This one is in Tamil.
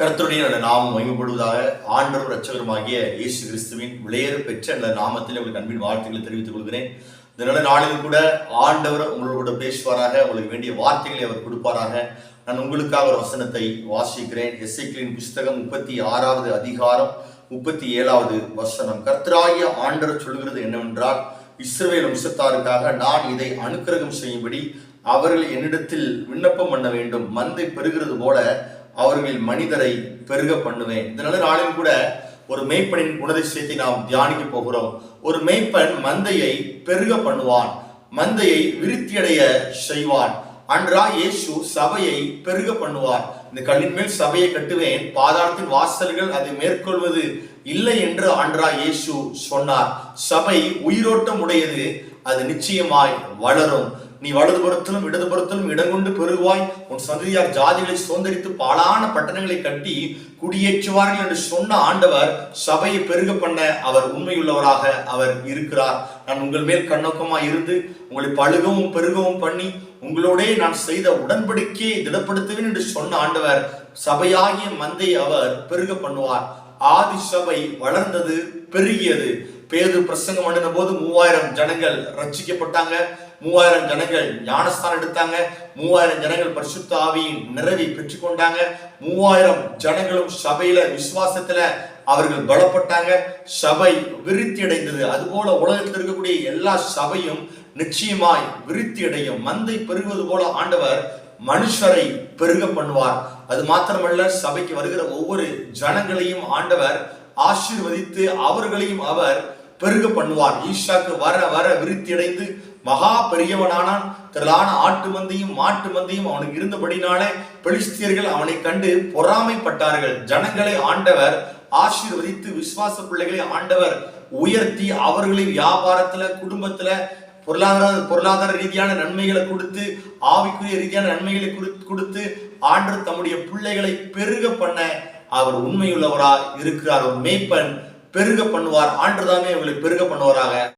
கர்த்தருடைய அந்த நாமம் மகிமைப்படுவதாக ஆண்டவர் ரச்சகருமாகிய இயேசு கிறிஸ்துவின் விளையேறு பெற்ற அந்த நாமத்தில் உங்களுக்கு அன்பின் வாழ்த்துக்களை தெரிவித்துக் கொள்கிறேன். இந்த நல்ல நாளில் கூட ஆண்டவர் உங்களோட பேசுவாராக உங்களுக்கு வேண்டிய வார்த்தைகளை அவர் கொடுப்பாராக. நான் உங்களுக்காக ஒரு வசனத்தை வாசிக்கிறேன். எஸ்ஐக்கிளின் புஸ்தகம் முப்பத்தி ஆறாவது அதிகாரம் முப்பத்தி ஏழாவது வசனம். கர்த்தராகிய ஆண்டவர் சொல்கிறது என்னவென்றால் இஸ்ரவேல் வம்சத்தாருக்காக நான் இதை அனுக்கிரகம் செய்யும்படி அவர்கள் என்னிடத்தில் விண்ணப்பம் பண்ண வேண்டும். மந்தை பெறுகிறது போல அவர்கள் மனிதரை பெருக பண்ணுவேன். இதனால நாளில் கூட ஒரு மெய்ப்பனின் குணதிசயத்தை நாம் தியானிக்க போகிறோம். ஒரு மெய்ப்பன் மந்தையை பெருக பண்ணுவான். மந்தையை விருத்தியடைய செய்வான். அன்றா இயேசு சபையை பெருக பண்ணுவார். இந்த கல்லின் மேல் சபையை கட்டுவேன். பாதாளத்தின் வாசல்கள் அதை மேற்கொள்வது இல்லை என்று அன்றா இயேசு சொன்னார். சபை உயிரோட்டம் உடையது அது நிச்சயமாய் வளரும். நீ வலதுபுறத்திலும் இடதுபுறத்திலும் இடங்கொண்டு பெருகுவாய் உன் சந்ததியார் ஜாதிகளை சுதந்திரித்து பாலான பட்டணங்களை கட்டி குடியேற்றுவார்கள் என்று சொன்ன ஆண்டவர் சபையை பெருக பண்ண அவர் உண்மையுள்ளவராக அவர் இருக்கிறார். நான் உங்கள் மேல் கண்ணோக்கமா இருந்து உங்களை பழுகவும் பெருகவும் பண்ணி உங்களோடே நான் செய்த உடன்படிக்கையை திடப்படுத்துவேன் என்று சொன்ன ஆண்டவர் சபையாகிய மந்தை அவர் பெருக பண்ணுவார். ஆதி சபை வளர்ந்தது பெருகியது. பேது பிரசங்கம் பண்ணின போது மூவாயிரம் ஜனங்கள் ரட்சிக்கப்பட்டாங்க. மூவாயிரம் ஜனங்கள் ஞானஸ்தானம் எடுத்தாங்க. மூவாயிரம் ஜனங்கள் பரிசுத்த ஆவியின் நிறைவை பெற்றுக்கொண்டாங்க. மூவாயிரம் ஜனங்களும் சபையில விசுவாசத்துல அவர்கள் பலப்பட்டாங்க. சபை விருத்தி அடைந்தது அதுபோல உலகத்தில் இருக்கக்கூடிய எல்லா சபையும் நிச்சயமாய் விருத்தி அடையும் மந்தை பெருகுவது போல ஆண்டவர் மனுஷரை பெருக பண்ணுவார். அது மாத்திரமல்ல சபைக்கு வருகிற ஒவ்வொரு ஜனங்களையும் ஆண்டவர் ஆசீர்வதித்து அவர்களையும் அவர் பெருக பண்ணுவார். ஈஷாக்கு வர வர விருத்தி அடைந்து மகா பெரியவனானான். திரளான ஆட்டு மந்தையும் மாட்டு மந்தையும் அவனுக்கு இருந்தபடினாலே பெலிஸ்தியர்கள் அவனை கண்டு பொறாமைப்பட்டார்கள். ஜனங்களை ஆண்டவர் ஆசீர்வதித்து விசுவாச பிள்ளைகளை ஆண்டவர் உயர்த்தி அவர்களை வியாபாரத்துல குடும்பத்துல பொருளாதார பொருளாதார ரீதியான நன்மைகளை கொடுத்து ஆவிக்குரிய ரீதியான நன்மைகளை கொடுத்து ஆண்டு தம்முடைய பிள்ளைகளை பெருக பண்ண அவர் உண்மையுள்ளவரா இருக்கிறார். ஒரு மேய்ப்பன் பெருக பண்ணுவார். ஆண்டுதாமே இவங்களை பெருக பண்ணுவாராக.